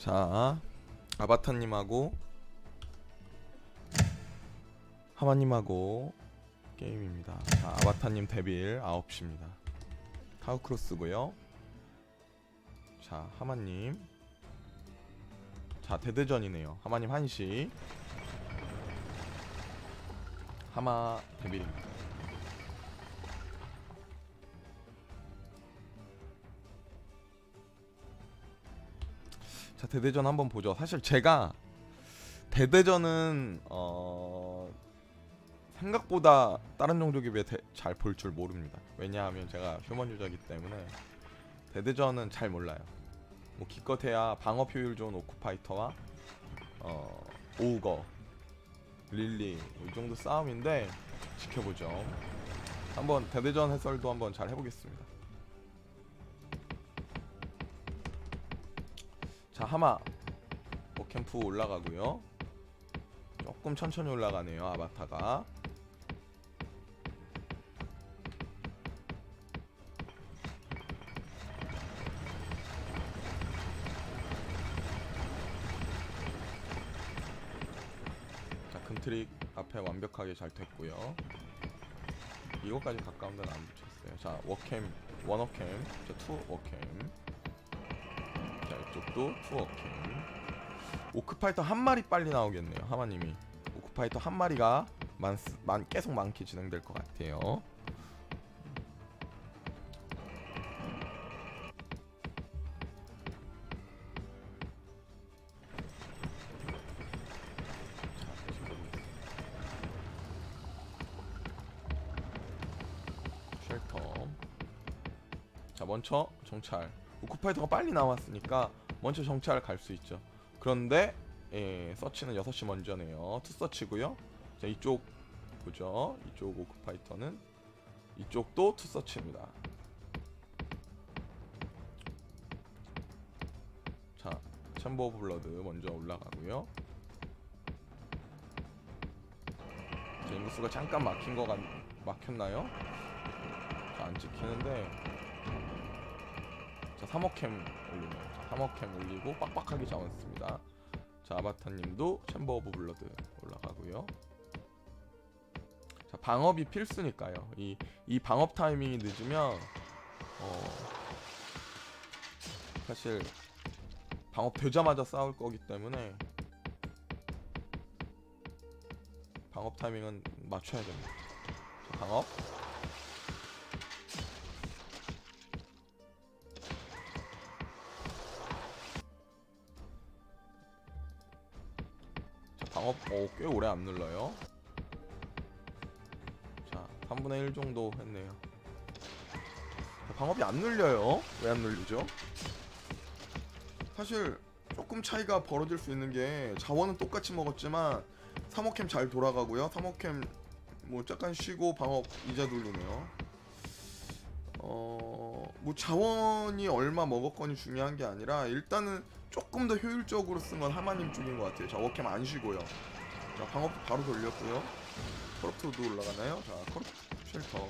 자 아바타님하고 하마님하고 게임입니다. 자 아바타님 데빌 9시입니다. 타우크로스고요. 자 하마님 자 대대전이네요. 하마님 1시 하마 데빌입니다. 자 대대전 한번 보죠. 사실 제가 대대전은 어 생각보다 다른 종족에 비해 잘 볼 줄 모릅니다. 왜냐하면 제가 휴먼 유저이기 때문에 대대전은 잘 몰라요. 뭐 기껏해야 방어 효율 좋은 오쿠파이터와 어 오우거 릴리 뭐 이 정도 싸움인데 지켜보죠. 한번 대대전 해설도 한번 잘 해보겠습니다. 자 하마 오캠프 올라가고요. 조금 천천히 올라가네요 아바타가. 자 금트릭 앞에 완벽하게 잘 됐고요. 이거까지 가까운 데는 안 붙였어요. 자 워캠 원워캠 자투 워캠 자 이쪽도 투 워캠 오크파이터 한 마리 빨리 나오겠네요 하마님이. 오크파이터 한 마리가 많, 많 계속 많게 진행될 것 같아요. 쉘터. 자 먼저 정찰 오쿠파이터가 빨리 나왔으니까 먼저 정찰 갈수 있죠. 그런데 예, 서치는 6시 먼저네요. 투서치고요. 자 이쪽 보죠. 이쪽 오쿠파이터는 이쪽도 투서치입니다. 자 챔버 오브 블러드 먼저 올라가고요. 자 인구수가 잠깐 막힌 거 같... 막혔나요? 자, 안 찍히는데 자 3호캠 올리네요. 자 3호캠 올리고 빡빡하게 잡았습니다. 자 아바타님도 챔버 오브 블러드 올라가고요. 자 방업이 필수니까요. 이, 이 방업 타이밍이 늦으면 어 사실 방업 되자마자 싸울 거기 때문에 방업 타이밍은 맞춰야 됩니다. 자 방업 자, 방업 어, 꽤 오래 안 눌러요. 자, 3분의 1 정도 했네요. 자, 방업이 안 눌려요. 왜 안 눌리죠? 사실 조금 차이가 벌어질 수 있는 게 자원은 똑같이 먹었지만 3호캠 잘 돌아가고요. 3호캠 뭐 잠깐 쉬고 방업 이자 돌리네요. 어, 뭐 자원이 얼마 먹었건이 중요한 게 아니라 일단은 조금 더 효율적으로 쓴 건 하마님 쪽인 것 같아요. 자, 워캠 안 쉬고요. 자, 방업 바로 돌렸고요. 커럽트도 올라가나요? 자, 커럽트 쉘터.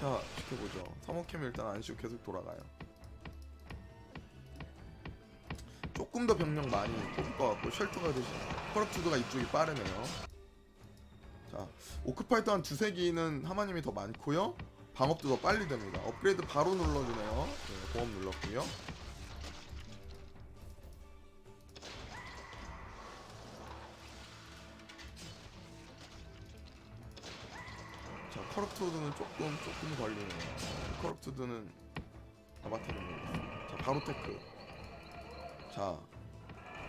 자, 지켜보죠. 3호캠 일단 안 쉬고 계속 돌아가요. 조금 더 병력 많이 뽑을 것 같고 쉘터가 대신 커럽트드가 이쪽이 빠르네요. 자, 오크파이터 한 두세 기는 하마님이 더 많고요. 방업도 더 빨리 됩니다. 업그레이드 바로 눌러주네요. 네, 보험 눌렀고요. 자, 커럽트드는 조금 조금 걸리네요. 커럽트드는 아바타님 자, 바로 테크. 자,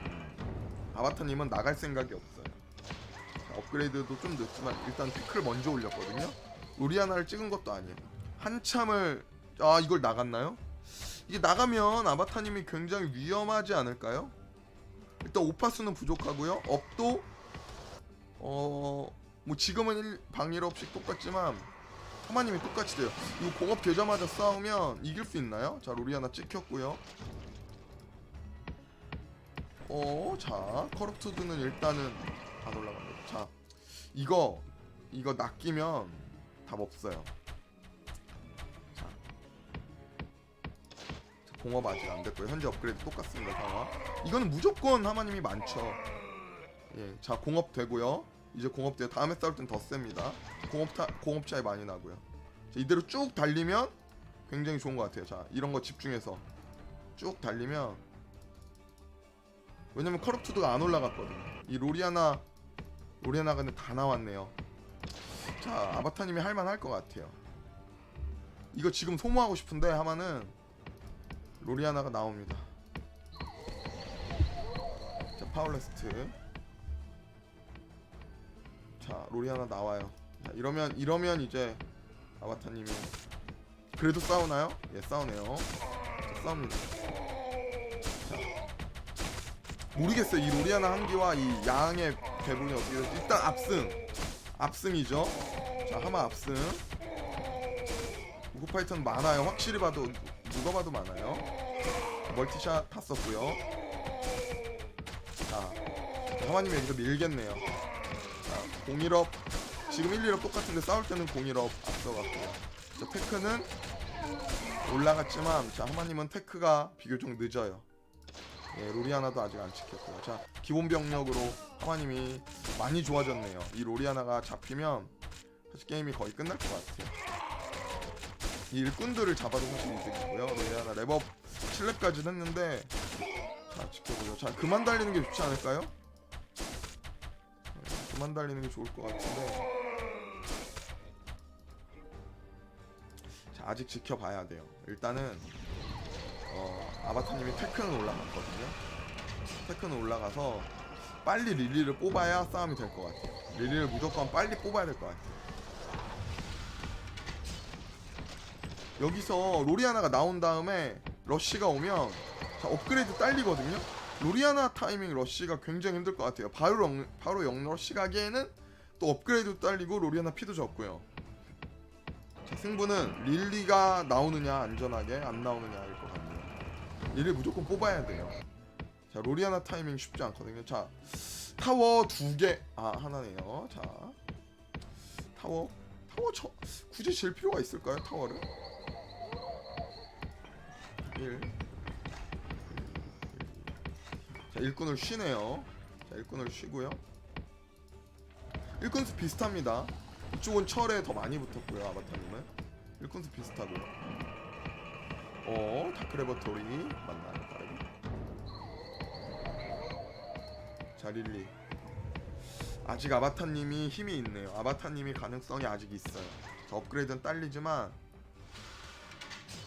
음, 아바타님은 나갈 생각이 없어요. 자, 업그레이드도 좀 늦지만 일단 테크를 먼저 올렸거든요. 우리아나를 찍은 것도 아니에요. 한참을 아 이걸 나갔나요? 이게 나가면 아바타님이 굉장히 위험하지 않을까요? 일단 오파수는 부족하고요. 업도 어뭐 지금은 일, 방일 없이 똑같지만 하마님이 똑같이 돼요. 이거 공업 되자마자 싸우면 이길 수 있나요? 자 로리아나 찍혔고요. 어, 자 커럽트드는 일단은 안 올라갑니다. 자 이거 이거 낚이면 답 없어요. 자, 자 공업 아직 안 됐고요. 현재 업그레이드 똑같습니다. 상황. 이거는 무조건 하마님이 많죠. 예, 자 공업 되고요. 이제 공업 돼요. 다음에 싸울 땐 더 셉니다. 공업 타, 공업 차이 많이 나고요. 자, 이대로 쭉 달리면 굉장히 좋은 것 같아요. 자 이런 거 집중해서 쭉 달리면 왜냐면 커럽투드가 안 올라갔거든요. 이 로리아나 로리아나가 다 나왔네요. 자 아바타님이 할만할 것 같아요. 이거 지금 소모하고 싶은데 하마는 로리아나가 나옵니다. 자 파울레스트. 자 로리아나 나와요. 자, 이러면 이러면 이제 아바타님이 그래도 싸우나요? 예 싸우네요. 자, 싸웁니다. 자, 모르겠어요. 이 로리아나 한기와 이 양의 배분이 어떻게 될지 일단 압승 압승이죠. 자 하마 압승. 우구 파이터는 많아요. 확실히 봐도 누가 봐도 많아요. 멀티샷 다 썼고요. 자 하마님 여기서 밀겠네요. 자 01업 지금 1, 2업 똑같은데 싸울 때는 01업 앞서갔고요. 자 테크는 올라갔지만 자 하마님은 테크가 비교적 늦어요. 예, 로리아나도 아직 안 찍혔고요. 자, 기본 병력으로 하마님이 많이 좋아졌네요. 이 로리아나가 잡히면 사실 게임이 거의 끝날 것 같아요. 이 일꾼들을 잡아도 사실 이득이고요. 로리아나 랩업 7렙까지 했는데 자, 지켜보죠. 자, 그만 달리는 게 좋지 않을까요? 예, 그만 달리는 게 좋을 것 같은데 자, 아직 지켜봐야 돼요. 일단은 어, 아바타님이 테크는 올라갔거든요. 테크는 올라가서 빨리 릴리를 뽑아야 싸움이 될 것 같아요. 릴리를 무조건 빨리 뽑아야 될 것 같아요. 여기서 로리아나가 나온 다음에 러쉬가 오면 자, 업그레이드 딸리거든요. 로리아나 타이밍 러쉬가 굉장히 힘들 것 같아요. 바로 영, 바로 영 러쉬 가기에는 또 업그레이드 딸리고 로리아나 피도 적고요. 자, 승부는 릴리가 나오느냐 안전하게 안 나오느냐일 것 같네요. 릴리 무조건 뽑아야 돼요. 자 로리아나 타이밍 쉽지 않거든요. 자 타워 두 개, 아 하나네요. 자 타워 타워 저 굳이 질 필요가 있을까요? 타워를 1 자, 일꾼을 쉬네요. 자, 일꾼을 쉬고요. 일꾼수 비슷합니다. 이쪽은 철에 더 많이 붙었고요, 아바타님은. 일꾼수 비슷하고요. 어, 다크레버토리 맞나요, 빠르게? 자, 릴리. 아직 아바타님이 힘이 있네요. 아바타님이 가능성이 아직 있어요. 자, 업그레이드는 딸리지만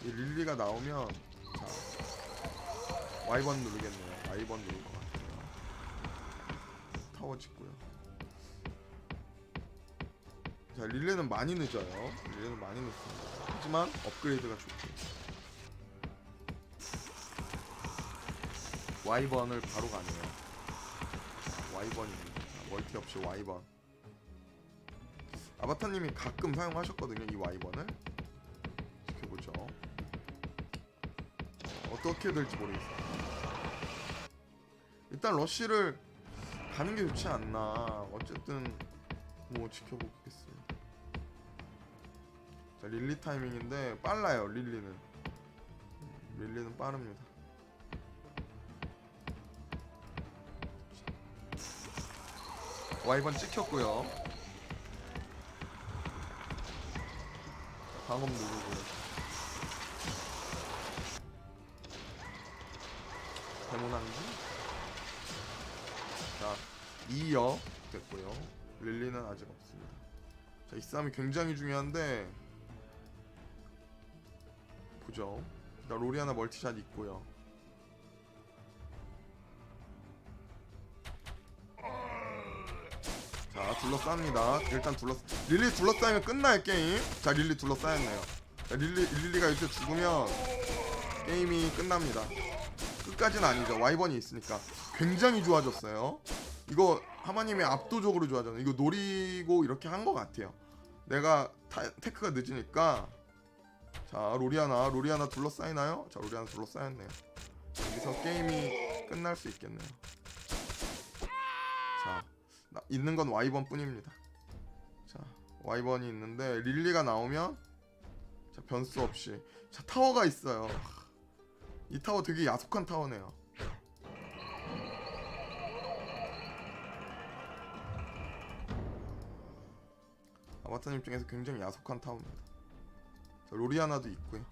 이 릴리가 나오면 자, 와이번 누르겠네요. 와이번 누를 것 같아요. 타워 짓고요. 자, 릴레는 많이 늦어요. 릴레는 많이 늦습니다. 하지만 업그레이드가 좋고. 와이번을 바로 가네요. 자, 와이번입니다. 자, 멀티 없이 와이번. 아바타님이 가끔 사용하셨거든요. 이 와이번을. 지켜보죠. 어떻게 될지 모르겠어요. 일단 러쉬를 가는 게 좋지 않나. 어쨌든 뭐 지켜보겠습니다. 자 릴리 타이밍인데 빨라요. 릴리는 음, 릴리는 빠릅니다. 와이번 찍혔고요. 자, 방음 누르고. 데모난기 자 2여 됐고요. 릴리는 아직 없습니다. 자 이 싸움이 굉장히 중요한데. 보죠. 나 로리아나 멀티샷 있고요 자 둘러쌉니다 일단 둘러 릴리 둘러싸이면 끝나요 게임 자 릴리 둘러싸였네요 자 릴리 릴리가 이렇게 죽으면 게임이 끝납니다 끝까지는 아니죠. 와이번이 있으니까 굉장히 좋아졌어요. 이거 하마님이 압도적으로 좋아졌네. 이거 노리고 이렇게 한 것 같아요. 내가 타, 테크가 늦으니까 자 로리아나 로리아나 둘러싸이나요? 자 로리아나 둘러싸였네요. 여기서 게임이 끝날 수 있겠네요. 자 나, 있는 건 와이번 뿐입니다. 자 와이번이 있는데 릴리가 나오면 자 변수 없이 자 타워가 있어요. 이 타워 되게 야속한 타워네요. 아바타님 입장에서 굉장히 야속한 타워입니다. 자, 로리아나도 있고요.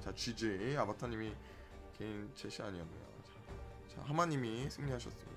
자, GG 아바타님이 개인 채시 아니었네요. 자, 자 하마님이 승리하셨습니다.